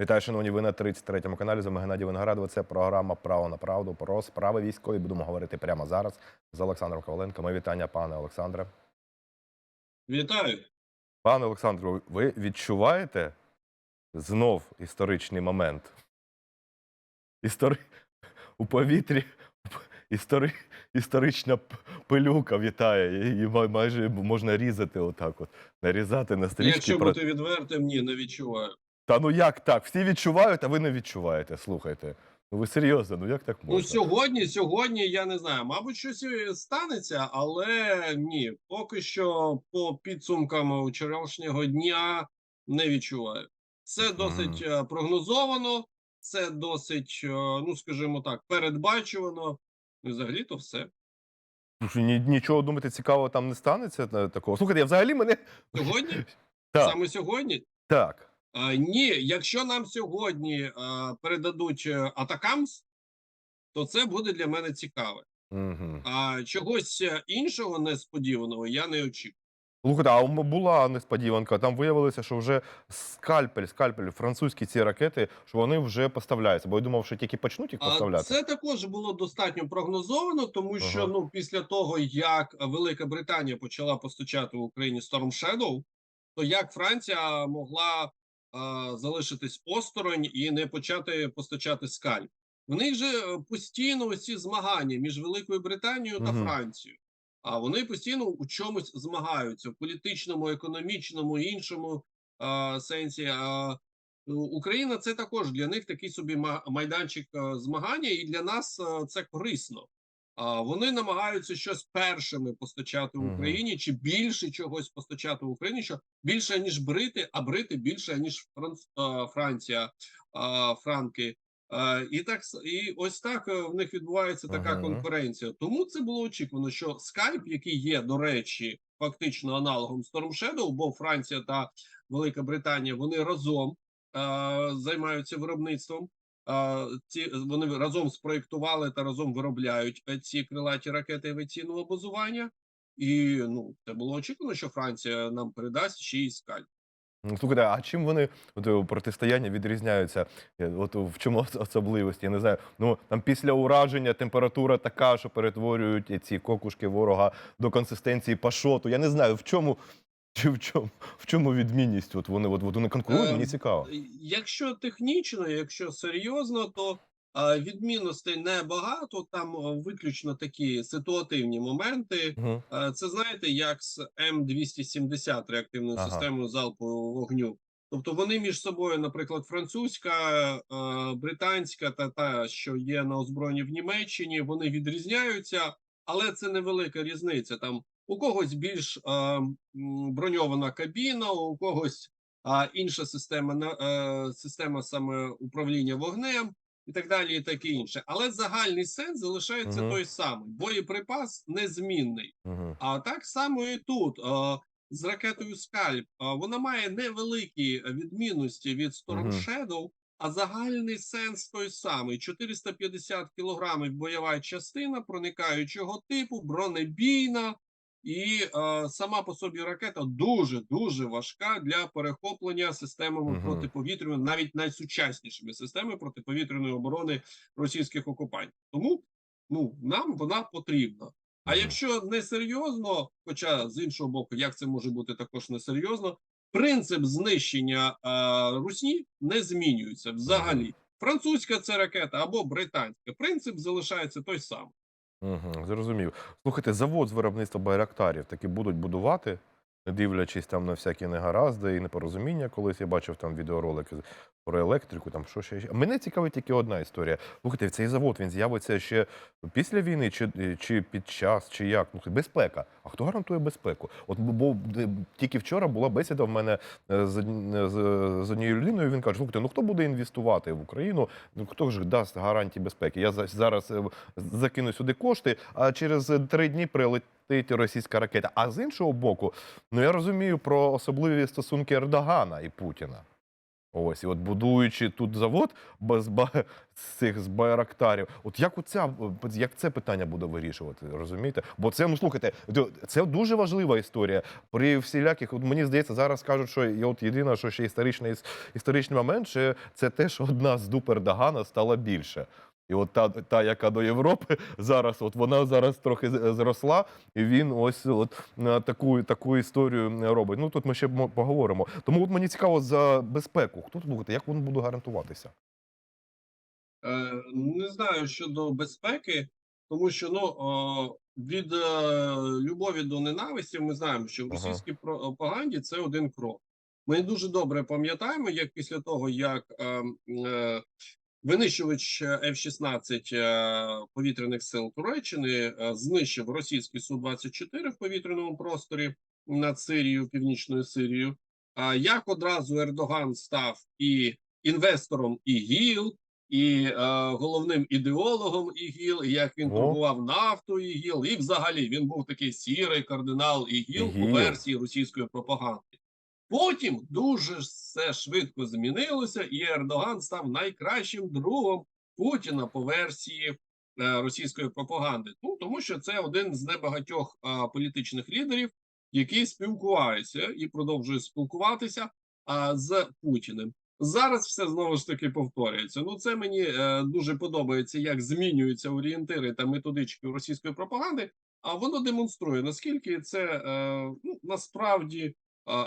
Вітаю, шановні, ви на 33-му каналі. З вами Геннадій Виноградов. Це програма Право на правду про справи військові. Будемо говорити прямо зараз з Олександром Коваленко. Моє вітання, пане Олександре. Вітаю. Пане Олександру, ви відчуваєте знов історичний момент? Істори... У повітрі істори... історична пилюка вітає. Її майже можна різати отак от. Нарізати на стрічки. Якщо бути відвертим, ні, не відчуваю. Та ну як так? Всі відчувають, а ви не відчуваєте. Слухайте. Ну ви серйозно, ну як так можна? Ну сьогодні, сьогодні я не знаю. Мабуть, щось станеться, але ні, поки що по підсумкам вчорашнього дня не відчуваю. Це досить е, прогнозовано, це досить, е, ну скажімо так, передбачувано. І взагалі то все. Ні, нічого думати цікавого там не станеться е, такого. Слухайте, я взагалі мене. Сьогодні, Так, саме сьогодні, так. А, ні, якщо нам сьогодні а, передадуть е, Атакамс, то це буде для мене цікаве. Угу. А чогось е, іншого несподіваного я не очікую. Слухайте, а була несподіванка. Там виявилося, що вже скальпель, скальпель, французькі ці ракети, що вони вже поставляються. Бо я думав, що тільки почнуть їх поставляти. це також було достатньо прогнозовано, тому що Ага. ну після того як Велика Британія почала постачати в Україні Storm Shadow, то як Франція могла залишитись осторонь і не почати постачати скальп? В них же е, постійно ось ці змагання між Великою Британією та Мгм. Францією. А вони постійно у чомусь змагаються в політичному, економічному іншому а, сенсі. А, Україна це також для них такий собі ма- майданчик е, змагання, і для нас е, це корисно. А вони намагаються щось першими постачати в Україні, чи більше чогось постачати в Україні, що більше ніж брити, а брити більше ніж Франц... Франція, Франки. Е, І так і ось так е, в них відбувається така Ага. конкуренція. Тому це було очікувано, що Skype, який є, до речі, фактично аналогом Storm Shadow, бо Франція та Велика Британія вони разом е, займаються виробництвом. Ці вони разом спроєктували та разом виробляють е, ці крилаті ракети авіаційного базування. І ну це було очікувано, що Франція нам передасть ще й скаль. Ну, Слухайте, а чим вони от, е, протистояння відрізняються? Е, От в чому особливості? Я не знаю. Ну там після ураження температура така, що перетворюють ці кокушки ворога до консистенції пашоту. Я не знаю, в чому. Чи в чому в чому відмінність? От вони от, вони конкурують, Е, мені цікаво. Якщо технічно, якщо серйозно, то е, відмінностей небагато. Там е, виключно такі ситуативні моменти. Угу. Е, Це знаєте, як з М270 реактивною Ага. системою залпового вогню. Тобто вони між собою, наприклад, французька, е, британська та та, що є на озброєнні в Німеччині, вони відрізняються, але це невелика різниця. Там у когось більш е, броньована кабіна, у когось а, інша система е, система саме управління вогнем і так далі, і таке інше. Але загальний сенс залишається Мгм. той самий: боєприпас незмінний. Угу. А так само і тут е, з ракетою Скальп. Е, вона має невеликі відмінності від Storm. Shadow, а загальний сенс той самий: 450 кілограмів бойова частина проникаючого типу, бронебійна. І е, сама по собі ракета дуже дуже важка для перехоплення системами Мгм. протиповітряної, навіть найсучаснішими системами протиповітряної оборони російських окупантів. Тому ну нам вона потрібна. А якщо не серйозно, хоча з іншого боку, як це може бути також несерйозно, принцип знищення е, русні не змінюється взагалі. Французька це ракета або британська. Принцип залишається той самий. Угу, зрозумів. Слухайте, завод з виробництва байрактарів таки будуть будувати, не дивлячись там на всякі негаразди і непорозуміння. Колись я бачив там відеоролики про електрику, там що ще. Мене цікавить тільки одна історія. Слухайте, цей завод він з'явиться ще після війни, чи, чи під час, чи як? Ну, безпека. А хто гарантує безпеку? От бо е, тільки вчора була бесіда в мене е, з, з, з однією людиною. Він каже: слухайте, ну хто буде інвестувати в Україну? Ну хто ж дасть гарантії безпеки? Я за- зараз е, закину сюди кошти, а через е, три дні прилетить російська ракета. А з іншого боку, ну я розумію про особливі стосунки Ердогана і Путіна. Ось, і от будуючи тут завод без з цих з байрактарів, от як оця як це питання буде вирішувати, розумієте? Бо це, ну слухайте, це дуже важлива історія. При всіляких, от мені здається, зараз кажуть, що от єдине, що ще історичний історичний момент, що це те, що одна з дуп Ердогана стала більше. І от та, та, яка до Європи зараз, от вона зараз трохи зросла, і він ось от е, таку, таку історію робить. Ну тут ми ще поговоримо. Тому от мені цікаво за безпеку. Хто тут слухайте, як воно буде гарантуватися? Е, Не знаю щодо безпеки, тому що ну від е, любові до ненависті ми знаємо, що в російській пропаганді це один крок. Ми дуже добре пам'ятаємо, як після того, як е, е, винищувач F-16 е, повітряних сил Туреччини е, знищив російський Су-24 в повітряному просторі над Сирією, північною Сирією. А як одразу Ердоган став і інвестором ІГІЛ, і е, головним ідеологом ІГІЛ, і як він торгував нафтою ІГІЛ, і взагалі він був такий сірий кардинал ІГІЛ ІГІЛ. версії російської пропаганди. Потім дуже все швидко змінилося, і Ердоган став найкращим другом Путіна по версії е, російської пропаганди. Ну тому що це один з небагатьох е, політичних лідерів, який спілкується і продовжує спілкуватися а, з Путіним. Зараз все знову ж таки повторюється. Ну, це мені е, дуже подобається, як змінюються орієнтири та методички російської пропаганди. А воно демонструє наскільки це е, ну, насправді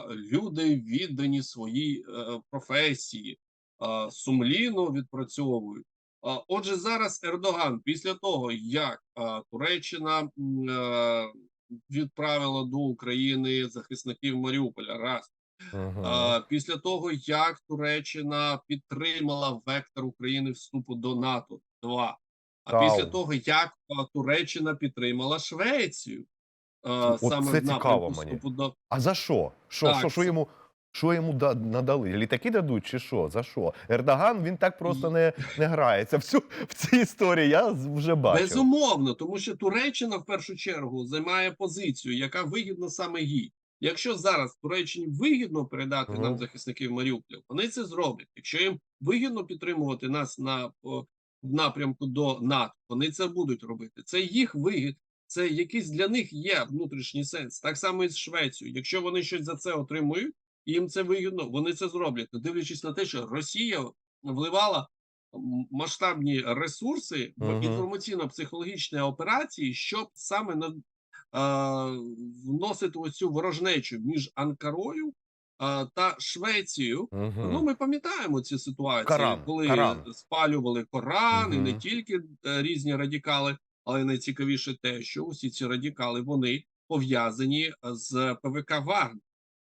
люди віддані своїй е, професії, сумлінно відпрацьовують. Отже, зараз Ердоган, після того як Туреччина е, відправила до України захисників Маріуполя, раз Угу. а, після того, як Туреччина підтримала вектор України вступу до НАТО, два. А Тау. після того, як Туреччина підтримала Швецію, От саме це цікаво мені. до А за що? Що, Так, що, що це- йому? Що йому да- надали? Літаки дадуть чи що? За що? Ердоган він так просто не, не грається. В, цю, в цій історії я вже бачив. Безумовно, тому що Туреччина в першу чергу займає позицію, яка вигідна саме їй. Якщо зараз Туреччині вигідно передати Мгм. нам захисників Маріуполя, вони це зроблять. Якщо їм вигідно підтримувати нас на в напрямку до НАТО, вони це будуть робити. Це їх вигід, це якийсь для них є внутрішній сенс. Так само і з Швецією. Якщо вони щось за це отримують, їм це вигідно, вони це зроблять. Дивлячись на те, що Росія вливала масштабні ресурси в інформаційно-психологічні операції, щоб саме на, вносити оцю ворожнечу між Анкарою та Швецією. Мгм. Ну, ми пам'ятаємо ці ситуації, Коран, коли Коран. спалювали Коран, і не тільки е, різні радикали, але найцікавіше те, що усі ці радикали вони пов'язані з ПВК Вагнер.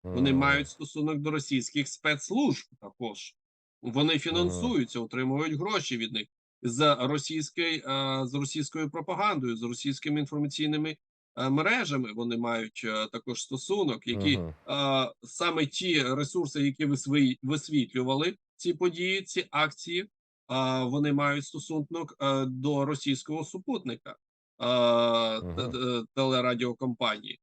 Вони мають стосунок до російських спецслужб також. Вони фінансуються, отримують гроші від них з російської е, з російською пропагандою, з російськими інформаційними е, мережами. Вони мають е, також стосунок, які е, саме ті ресурси, які висві- висвітлювали ці події, ці акції, е, вони мають стосунок е, до російського супутника е, телерадіокомпанії.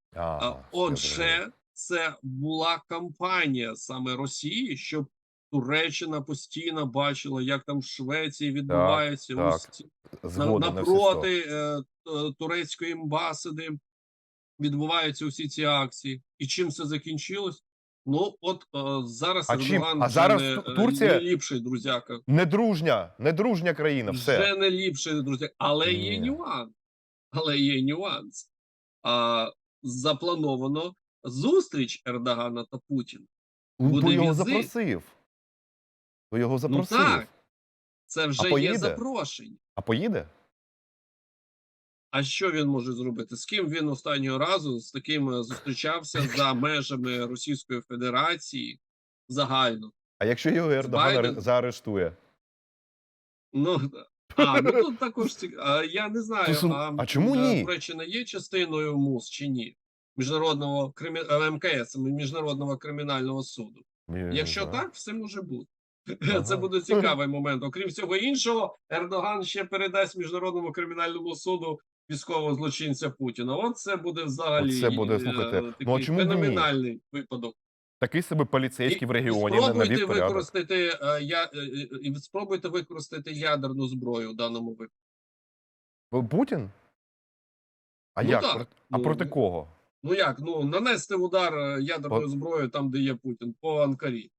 Отже, це була кампанія саме Росії, щоб Туреччина постійно бачила, як там в Швеції відбувається так. ось ці- на, на напроти е, е, турецької амбасади відбуваються усі ці акції. І чим це закінчилось? Ну, от е, зараз А чим? Ердоган А вже зараз не, е, Турція- не ліпший друзяка. Недружня, недружня країна, все. Вже не ліпший друзяка. Але є нюанс. Але є нюанс. А, заплановано зустріч Ердогана та Путіна. Ну, буде його візит. запросив. Бо його запросив. Ну так, це вже є поїде? запрошення. А поїде? А що він може зробити? З ким він останнього разу з таким зустрічався за межами Російської Федерації загально? А якщо його Ердоган Байден? заарештує? Ну а ну тут також а, я не знаю. Слушай, а чому е, ні? Туреччина є частиною МУС чи ні? Міжнародного кримі... е, МКС, міжнародного кримінального суду. Я Якщо знаю. так, все може бути. Ага. Це буде цікавий момент. Окрім всього іншого, Ердоган ще передасть міжнародному кримінальному суду військового злочинця Путіна. От це буде взагалі Оце буде, е, слухайте, ну, а чому б ні? випадок. Такий себе поліцейський в регіоні спробуйте використати е, я е, і спробуйте використати ядерну зброю в даному випадку. Путін? А Ну як? так, А ну, проти кого? Ну як? Ну нанести удар ядерною По- зброєю там, де є Путін, по Анкарі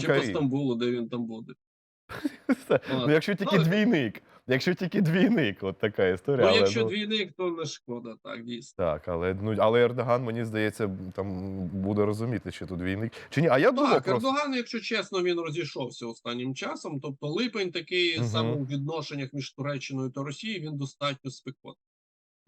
чи по Стамбулу, де він там буде. Ну, якщо тільки Ну, двійник. Якщо тільки двійник, от така історія. Ну, але, якщо ну, двійник, то не шкода, так дійсно. Так, але ну але Ердоган, мені здається, там буде розуміти, що тут війник. Чи ні? А я думав Так, просто. Ердоган, якщо чесно, він розійшовся останнім часом. Тобто липень такий Мгм. саме у відношеннях між Туреччиною та Росією він достатньо спекотний.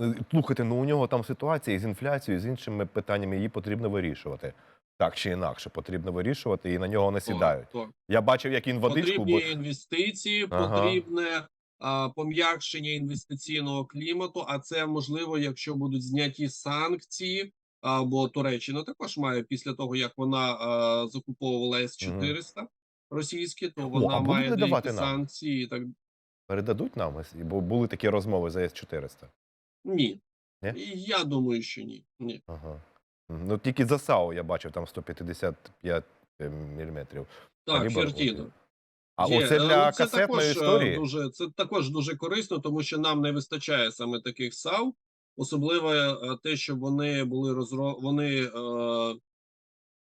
Е, Слухайте, ну у нього там ситуація з інфляцією, з іншими питаннями її потрібно вирішувати. Так чи інакше, потрібно вирішувати, і на нього не сідають. Так, так. Я бачив, як він водичку. Потрібні бо- інвестиції, Ага. потрібне пом'якшення інвестиційного клімату. А це можливо, якщо будуть зняті санкції. А, бо Туреччина також має після того, як вона а, закуповувала С-400 російські, то вона а будуть має деякі нам? санкції. і Так Передадуть нам, бо були такі розмови за С-400. ні. Ні? Я думаю, що ні. ні. Ага. Ну тільки за САУ я бачив там 155 міліметрів. Так, Фертіно. А Є, оце е, для це касетної також, е, історії. Дуже, це також дуже корисно, тому що нам не вистачає саме таких САУ, особливо е, те, що вони були розро... вони е,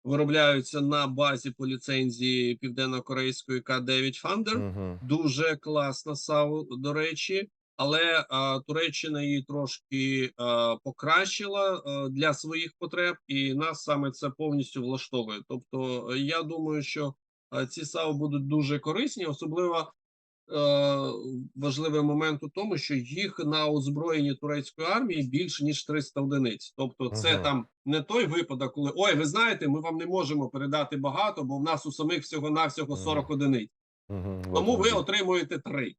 виробляються на базі по ліцензії південно-корейської К-9 Thunder. Мгм. Дуже класна САУ, до речі, але а, Туреччина її трошки а, покращила а, для своїх потреб, і нас саме це повністю влаштовує. Тобто, е, я думаю, що ці САУ будуть дуже корисні, особливо. е, Важливий момент у тому, що їх на озброєнні турецької армії більше ніж 300 одиниць. Тобто, це Мгм. там не той випадок, коли ой, ви знаєте, ми вам не можемо передати багато, бо в нас у самих всього навсього 40 одиниць. Мгм. Тому ви отримуєте три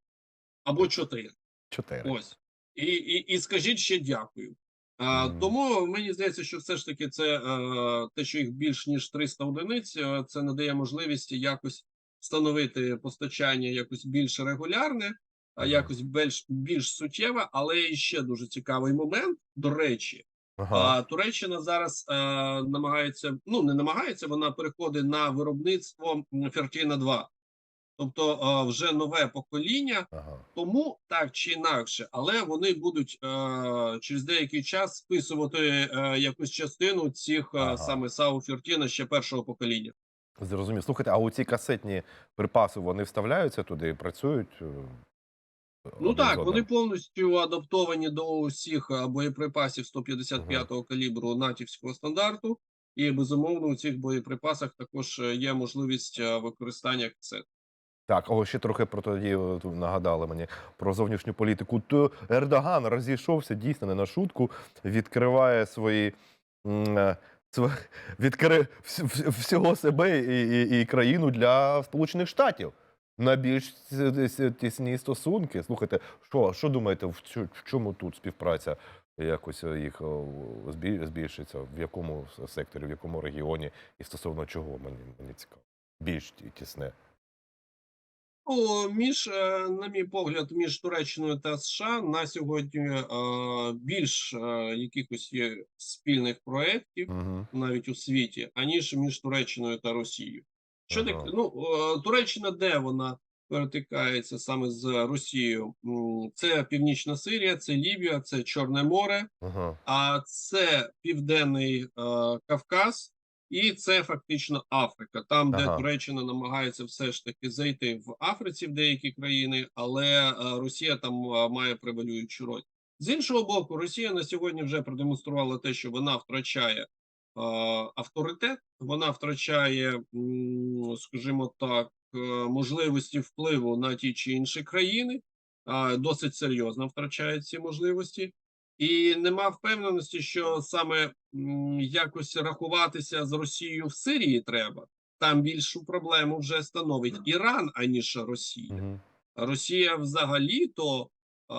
або чотири. Чотири. Ось і, і, і скажіть ще дякую. Мгм. Тому мені здається, що все ж таки це е, те, що їх більш ніж 300 одиниць, е, це надає можливість якось встановити постачання якось більш регулярне, а якось більш більш суттєве. Але і ще дуже цікавий момент. До речі, Ага. Туреччина зараз е, намагається, ну не намагається, вона переходить на виробництво Фертіна 2. Тобто вже нове покоління, Ага. тому так чи інакше, але вони будуть е, через деякий час списувати е, якусь частину цих Ага. саме САУ Фертіна ще першого покоління. Зрозумів. Слухайте, а оці касетні припаси вони вставляються туди і працюють? е, Ну так, вони повністю адаптовані до усіх боєприпасів 155-го калібру натівського стандарту. І безумовно у цих боєприпасах також е, є можливість використання касет. Так, о, ще трохи про тоді нагадали мені про зовнішню політику. То Ердоган розійшовся дійсно не на шутку, відкриває свої. е, Відкри вс- вс- всього себе і, і, і країну для Сполучених Штатів на більш ц- тісні стосунки. Слухайте, що, що думаєте, в чому тут співпраця якось е, їх збільшиться? В якому секторі, в якому регіоні і стосовно чого мені, мені цікаво? Більш тісне. Ну, між, е, на мій погляд, між Туреччиною та США на сьогодні е, більш е, якихось є спільних проєктів, Угу. навіть у світі, аніж між Туреччиною та Росією. Що Ага. таке? Ну, Туреччина, де вона перетикається саме з Росією? Це Північна Сирія, це Лівія, це Чорне море, Ага. а це Південний Кавказ. І це фактично Африка, там, де Ага. Туреччина намагається все ж таки зайти в Африці в деякі країни, але е, Росія там е, має превалюючу роль. З іншого боку, Росія на сьогодні вже продемонструвала те, що вона втрачає е, авторитет, вона втрачає, скажімо так, можливості впливу на ті чи інші країни, досить серйозно втрачає ці можливості. І нема впевненості, що саме якось рахуватися з Росією в Сирії треба. Там більшу проблему вже становить Іран, аніж Росія. Росія взагалі то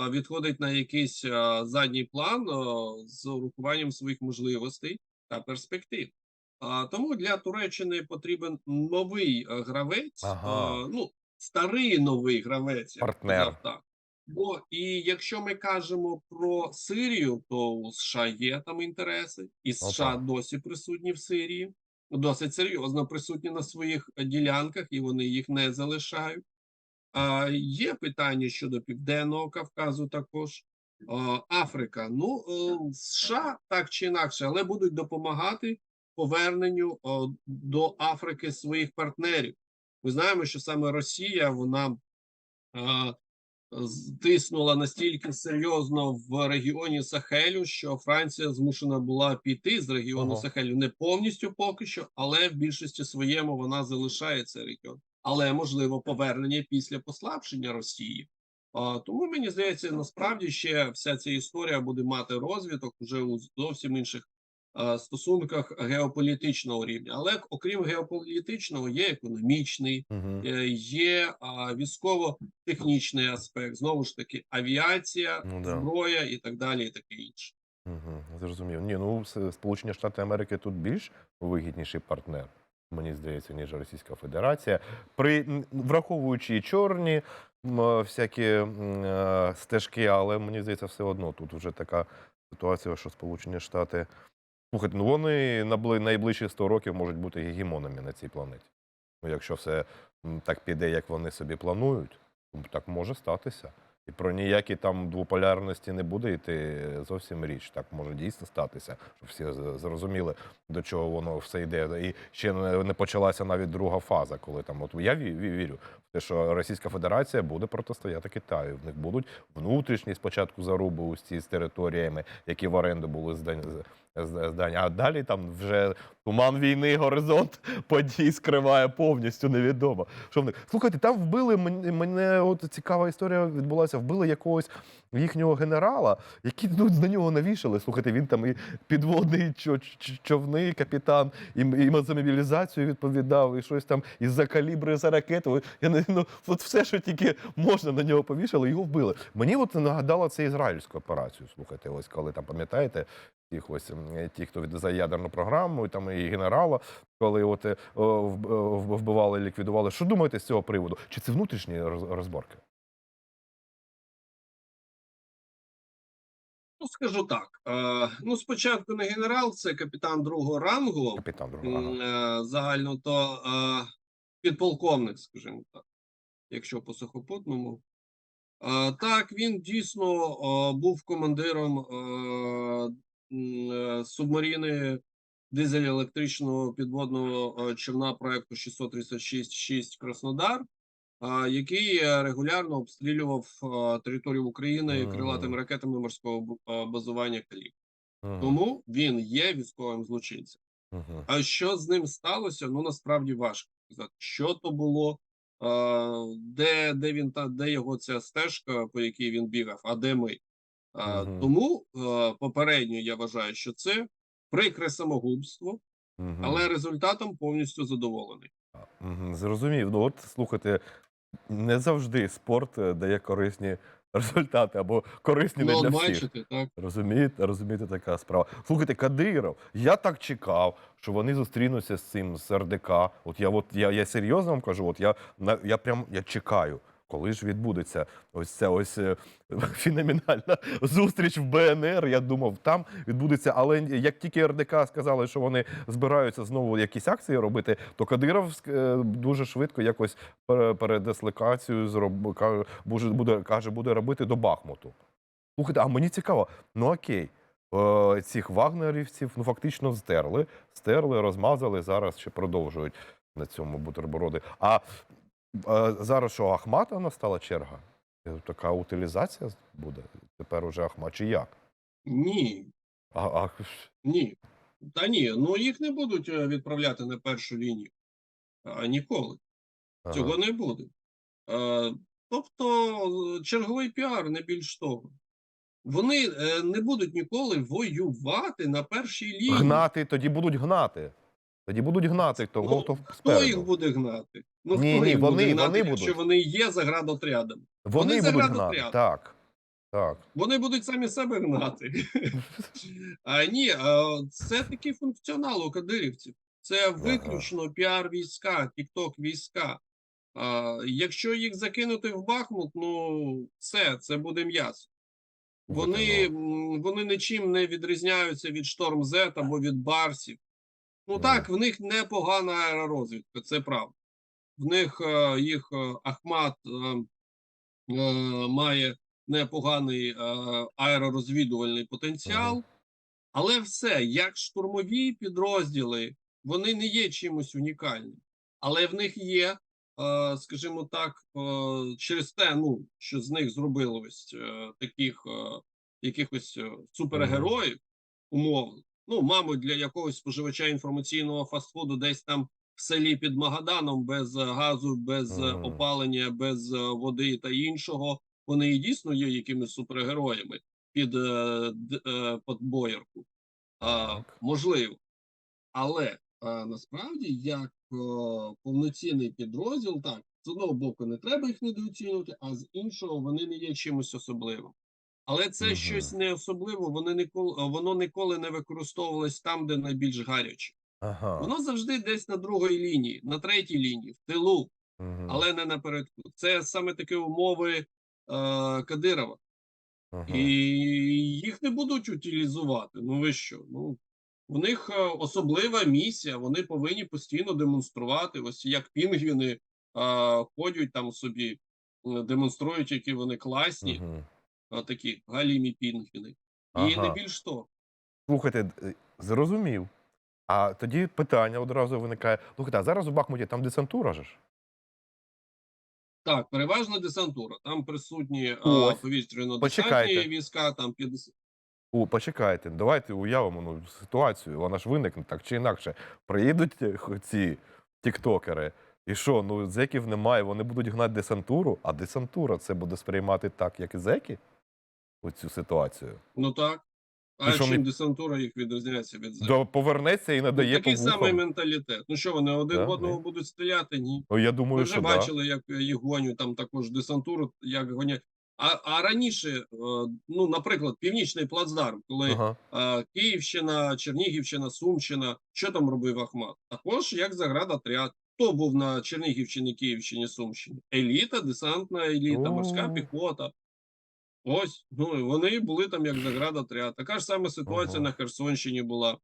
відходить на якийсь задній план з урахуванням своїх можливостей та перспектив. А, тому для Туреччини потрібен новий гравець, Ага. а, ну старий новий гравець, Партнер. так. Бо і якщо ми кажемо про Сирію, то у США є там інтереси, і США досі присутні в Сирії. досить серйозно присутні на своїх ділянках, і вони їх не залишають. А, є питання щодо Південного Кавказу також. А, Африка. Ну, е, США так чи інакше, але будуть допомагати поверненню до Африки своїх партнерів. Ми знаємо, що саме Росія вона а, тиснула настільки серйозно в регіоні Сахелю, що Франція змушена була піти з регіону Ага. Сахелю не повністю поки що, але в більшості своєму вона залишає цей регіон. Але можливо повернення після послабшення Росії. А, тому мені здається, насправді ще вся ця історія буде мати розвиток уже у зовсім інших стосунках геополітичного рівня. Але окрім геополітичного, є економічний, е, є військово-технічний аспект, знову ж таки, авіація, Ну да. зброя і так далі, і таке інше. Угу, зрозумів. Ні, ну Сполучені Штати Америки тут більш вигідніший партнер, мені здається, ніж Російська Федерація. При враховуючи чорні всякі е, стежки, але мені здається, все одно тут вже така ситуація, що Сполучені Штати. Слухайте, ну вони на найближчі 100 років можуть бути гегемонами на цій планеті. Ну, якщо все так піде, як вони собі планують, так може статися. І про ніякі там двополярності не буде йти зовсім річ. Так може дійсно статися, щоб всі зрозуміли, до чого воно все йде. І ще не почалася навіть друга фаза, коли там, от я ві- ві- вірю в те, що Російська Федерація буде протистояти Китаю. В них будуть внутрішні спочатку заруби ці з територіями, які в оренду були здані. Здані, а далі там вже туман війни, горизонт подій скриває повністю невідомо. Що в них слухайте, там вбили мен- мене. От цікава історія відбулася. Вбили якогось їхнього генерала, які ну, на нього навішали. Слухайте, він там і підводний чо- ч- човни, капітан, і, і за мобілізацію відповідав, і щось там і за калібри, за ракети. Я не ну от все, що тільки можна на нього повішали, його вбили. Мені от нагадало це ізраїльську операцію. Слухайте, ось коли там пам'ятаєте. Тих ось ті, хто за ядерну програму, і там і генерала, коли от е, вб- вбивали, ліквідували. Що думаєте з цього приводу? Чи це внутрішні розборки? Ну, скажу так. Е, ну, спочатку не генерал, це капітан другого рангу. Капітан другого. Е, загально, то е, підполковник, скажімо так, якщо по сухопутному. Е, так, він дійсно е, був командиром е, м, субмарини дизель-електричного підводного е, човна проекту 636-6 Краснодар, який е, регулярно обстрілював територію України крилатими ракетами морського базування «Калібр». Мгм. Тому він є військовим злочинцем. А що з ним сталося? Ну насправді важко сказати, що то було, де, де він та де його ця стежка, по якій він бігав, а де ми. Мгм. Тому е, попередньо я вважаю, що це прикре самогубство, Мгм. але результатом повністю задоволений. Зрозумів. Ну от слухайте, не завжди спорт е, дає корисні результати або корисні не Ну, для от всіх. бачите, так. Розумієте, розумієте, така справа. Слухайте, Кадиров, я так чекав, що вони зустрінуться з цим з РДК. От я, от я, я серйозно вам кажу, от я на я прям я чекаю. Коли ж відбудеться ось ця ось е, феноменальна зустріч в БНР? Я думав, там відбудеться. Але як тільки РДК сказали, що вони збираються знову якісь акції робити, то Кадиров е, дуже швидко якось передислокацію зроб... буде, каже, буде робити до Бахмуту. Слухайте, а мені цікаво, ну окей, е, цих вагнерівців ну фактично стерли, стерли, розмазали, зараз ще продовжують на цьому бутерброди. А зараз що, Ахмата настала черга? Е, Така утилізація буде? Тепер уже Ахмат чи як? Ні, А, а, ні. Та ні, ну їх не будуть е, відправляти на першу лінію. А, ніколи. ага. Цього не буде. Е, тобто е, черговий піар, не більш того. Вони не будуть ніколи воювати на першій лінії. Гнати, тоді будуть гнати. Тоді будуть гнати того, Ну, хто Хто їх буде гнати? Ну, Ні, хто ні, їх вони- буде гнати, вони якщо будуть. вони є заградотрядом? Вони, вони будуть гнати. Так. Так. Вони будуть самі себе гнати. а ні, а, це такий функціонал у кадирівців. Це виключно піар війська, тікток війська. А, якщо їх закинути в Бахмут, ну все, це буде м'ясо. Вони, вони нічим не відрізняються від Шторм Z або від Барсів. Ну так, в них непогана аеророзвідка, це правда. В них е, їх е, Ахмат е, має непоганий аеророзвідувальний потенціал, але все, як штурмові підрозділи, вони не є чимось унікальним. Але в них є, скажімо так, через те, ну, що з них зробили ось таких якихось супергероїв, умовно. Ну, мабуть, для якогось споживача інформаційного фастфуду десь там в селі під Магаданом без е, газу, без Мгм. опалення, без е, води та іншого. Вони і дійсно є якимись супергероями під, е, е. А, можливо. Але а, насправді, як е, повноцінний підрозділ, так, з одного боку, не треба їх недооцінювати, а з іншого вони не є чимось особливим. Але це Мгм. щось не особливо, вони ніколи, воно ніколи не використовувалось там, де найбільш гаряче. Ага. Воно завжди десь на другій лінії, на третій лінії, в тилу, Мгм. але не напередку. Це саме такі умови е, Кадирова. Ага. І їх не будуть утилізувати. Ну ви що? Ну у них е, особлива місія. Вони повинні постійно демонструвати. Ось як пінгвіни е, ходять там собі, е, демонструють, які вони класні, Мгм. Такі галімі пінгвіни. І Ага. не більш того. Слухайте, е, зрозумів. А тоді питання одразу виникає: слухайте, а зараз у Бахмуті там десантура же ж? Так, переважно десантура. Там присутні е, повітряно-десантні війська, там 50... О, почекайте, давайте уявимо ну, ситуацію. Вона ж виникне так чи інакше. Приїдуть е, ці тіктокери, і що, ну зеків немає, вони будуть гнати десантуру, а десантура це буде сприймати так, як і зеки? Оцю ситуацію. Ну так. А що чим вони- десантура їх відрізняється від землі? Повернеться і надає Такий по самий менталітет. Ну що вони один Да, в одного ні. будуть стріляти? Ні. Ну, я Ми думаю, вже що да. бачили, як їх гонять там також десантуру, як гонять. А, а раніше, е, ну, наприклад, північний плацдарм, коли Ага. е, Київщина, Чернігівщина, Сумщина, що там робив Ахмат? Також як заградотряд. Хто був на Чернігівщині, Київщині, Сумщині? Еліта, десантна еліта, морська О. піхота. Ось, ну і вони були там як заградотряд. Така ж сама ситуація Ага. на Херсонщині була.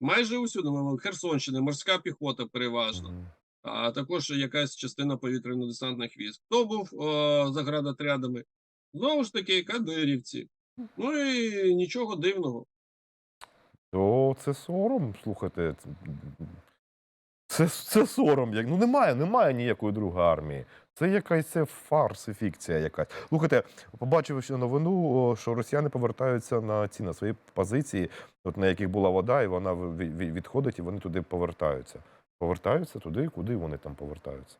Майже усюди ну, Херсонщина, морська піхота переважно Мгм. а також якась частина повітряно-десантних військ. Хто був е, заградотрядами? Знову ж таки, кадирівці. Ну і нічого дивного. То це сором, слухайте. Це, це сором. Як, ну немає, немає ніякої другої армії. Це якась це фарс фікція якась. Слухайте, побачив ще новину, що росіяни повертаються на ці на свої позиції, от на яких була вода, і вона відходить, і вони туди повертаються. Повертаються туди, куди вони там повертаються.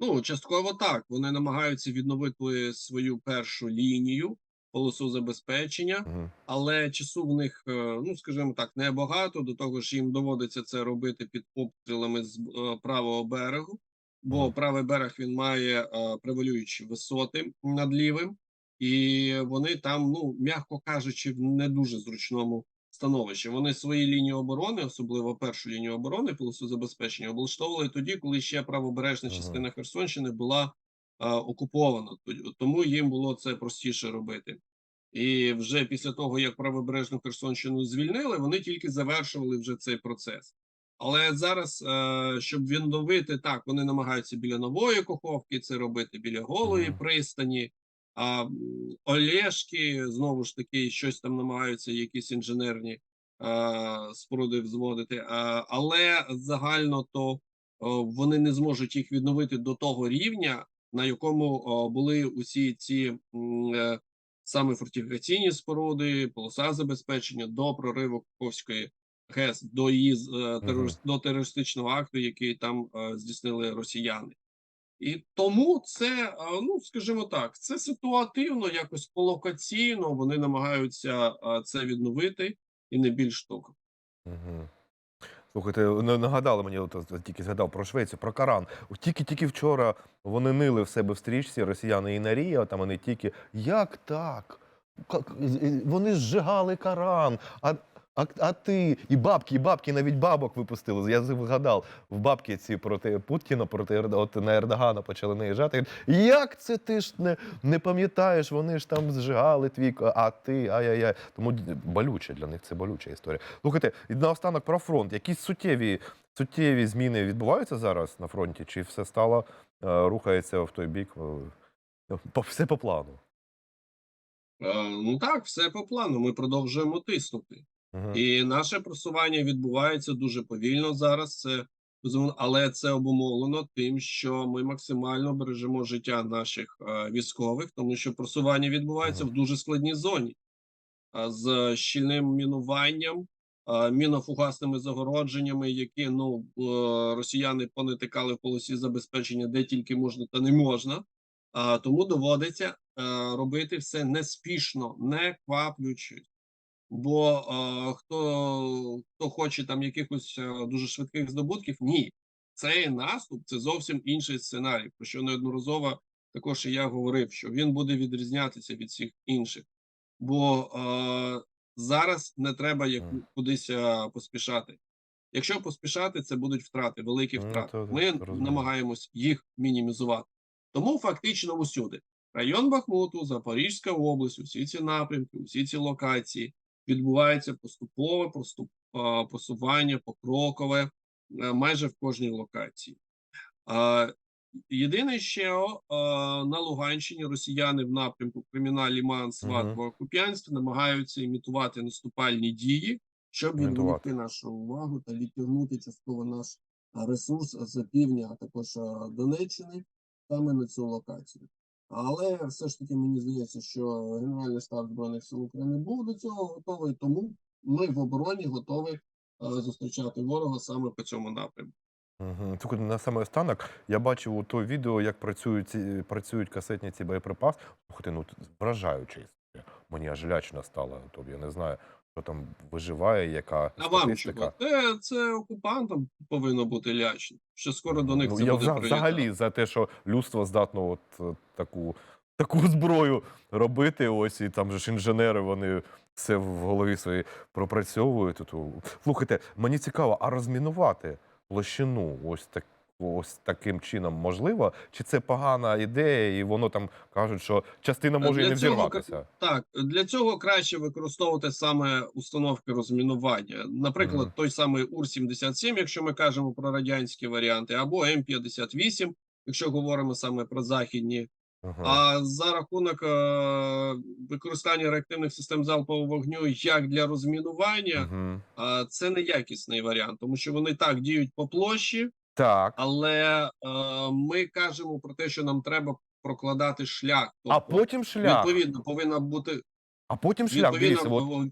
Ну, частково так. Вони намагаються відновити свою першу лінію, полосу забезпечення, Угу. але часу в них, е, ну скажімо так, небагато. До того ж, їм доводиться це робити під обстрілами з е, правого берегу, бо правий берег він має е, превалюючі висоти над лівим, і вони там, ну м'яко кажучи, в не дуже зручному становищі. Вони свої лінії оборони, особливо першу лінію оборони, полосу забезпечення, облаштовували тоді, коли ще правобережна частина Херсонщини була е, окупована. Тому їм було це простіше робити. І вже після того, як правобережну Херсонщину звільнили, вони тільки завершували вже цей процес. Але зараз, е, щоб відновити так, вони намагаються біля нової Коховки це робити, біля голої пристані. А м, Олешки знову ж таки щось там намагаються, якісь інженерні е, споруди взводити. Е, але загально то вони не зможуть їх відновити до того рівня, на якому були усі ці саме фортифікаційні споруди, полоса забезпечення до прориву Каховської ГЕС, до її е, терорист, до терористичного акту, який там е, здійснили росіяни. І тому це, е, ну скажімо так, це ситуативно, якось колокаційно. Вони намагаються це відновити, і не більш того. Угу. Слухайте, не нагадали мені, от, тільки згадав про Швецію, про Коран. От Тільки тільки вчора вони нили в себе в стрічці, росіяни і Нарія, там вони тільки. Як так? Вони зжигали Коран. А, А, а ти і бабки, і бабки навіть бабок випустили. Я згадав в бабки ці проти Путіна, проти от на Ердогана почали наїжджати. Як це ти ж не, не пам'ятаєш? Вони ж там зжигали твій, а ти ай-яй-яй. Тому болюче для них це болюча історія. Слухайте, і наостанок про фронт. Якісь суттєві, суттєві зміни відбуваються зараз на фронті? Чи все стало, е, рухається в той бік? е, Все по плану. Е, Ну так, все по плану. Ми продовжуємо тиснути. І наше просування відбувається дуже повільно зараз. Це але це обумовлено тим, що ми максимально бережемо життя наших е, військових, тому що просування відбувається в дуже складній зоні а, з щільним мінуванням, а, мінофугасними загородженнями, які ну е, росіяни понатикали в полосі забезпечення, де тільки можна та не можна. А, тому доводиться е, робити все неспішно, не кваплючись. Бо е, хто, хто хоче там якихось е, дуже швидких здобутків, ні. Цей наступ це зовсім інший сценарій, про що неодноразово також і я говорив, що він буде відрізнятися від всіх інших. Бо е, зараз не треба як, кудись е, поспішати. Якщо поспішати, це будуть втрати, великі Ну, втрати. Ми намагаємось їх мінімізувати. Тому фактично усюди район Бахмуту, Запорізька область, усі ці напрямки, усі ці локації відбувається поступове просування, покрокове е, майже в кожній локації. Єдине, що на Луганщині росіяни в напрямку Креміна, Ліман, Куп'янськ намагаються імітувати наступальні дії, щоб відволікти нашу увагу та відтягнути частково наш ресурс з півдня, а також Донеччини, саме на цю локацію. Але все ж таки мені здається, що Генеральний штаб збройних сил України був до цього готовий, тому ми в обороні готові е, зустрічати ворога саме по цьому напрямку. Угу. Слухайте, на саме останок я бачив у то відео, як працюють ці працюють касетні ці боєприпаси. Слухайте, ну тут. Мені аж лячно стало. Тобто я не знаю, що там виживає, яка А вам чого? Це, це окупантам повинно бути лячно. Що скоро до них ну, це я буде вза- прилітати. взагалі за те, що людство здатно от е, таку, таку зброю робити. Ось і там же ж інженери, вони все в голові своїй пропрацьовують. Слухайте, мені цікаво, а розмінувати площину ось так. Ось таким чином можливо, чи це погана ідея, і воно там кажуть, що частина може і не взірватися. Так, для цього краще використовувати саме установки розмінування. Наприклад, Мгм. той самий УР-77, якщо ми кажемо про радянські варіанти, або М-58, якщо говоримо саме про західні. Ага. А за рахунок е, використання реактивних систем залпового вогню як для розмінування, Мгм. е, це не якісний варіант, тому що вони так діють по площі, Так. але е, ми кажемо про те, що нам треба прокладати шлях. А Тобто, потім шлях. відповідно повинна бути А потім шлях. Дивіться, от,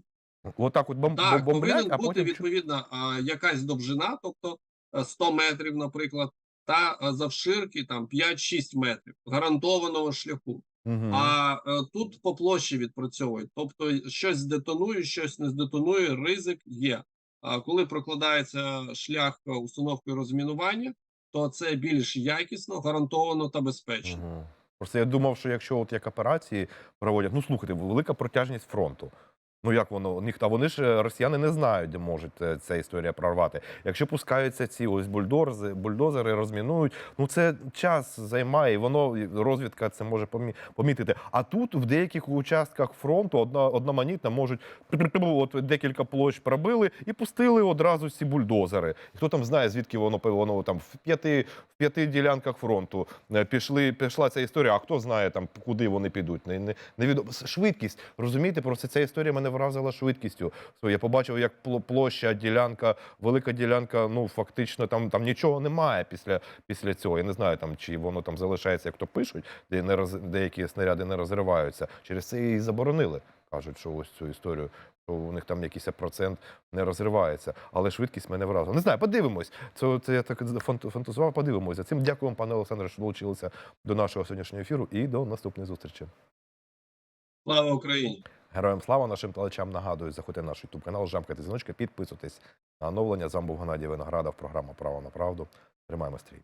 от так от бом, так, бомблять, повинна а бути потім відповідна а, якась довжина, тобто е, 100 метрів, наприклад, та е, завширки там 5-6 метрів гарантованого шляху. Мгм. А е, тут по площі відпрацьовують. Тобто, щось здетонує, щось не здетонує, ризик є. Коли прокладається шлях установки розмінування, то це більш якісно, гарантовано та безпечно. Угу. Просто я думав, що якщо от як операції проводять, ну слухайте, велика протяжність фронту. Ну як воно та вони ж е, росіяни не знають, де може е, ця історія прорвати. Якщо пускаються ці ось бульдози, бульдозери, розмінують, ну це час займає, і воно розвідка це може помітити. А тут в деяких участках фронту одна одноманітно можуть от декілька площ пробили і пустили одразу ці бульдозери. Хто там знає, звідки воно воно там в п'яти в п'яти ділянках фронту е, пішли, пішла ця історія. А хто знає там куди вони підуть? Не, не, невідомо. Швидкість. Розумієте, просто ця історія мене вразила швидкістю. Я побачив, як пло- площа, ділянка, велика ділянка. Ну фактично там, там нічого немає після, після цього. Я не знаю там, чи воно там залишається, як то пишуть, де не роз, деякі снаряди не розриваються. Через це і заборонили. Кажуть, що ось цю історію. Що у них там якийсь процент не розривається, але швидкість мене вразила. Не знаю, подивимось. Це, це я так фант- фантазував. Подивимось. За цим дякую вам, пане Олександре, що долучилися до нашого сьогоднішнього ефіру і до наступної зустрічі. Слава Україні! Героям слава нашим телечам нагадую, заходьте на наш ютуб канал, жамкайте дзвіночка, підписуйтесь на оновлення. З вами був Геннадій Виноградов, програма Право на правду. Тримаємо стрій.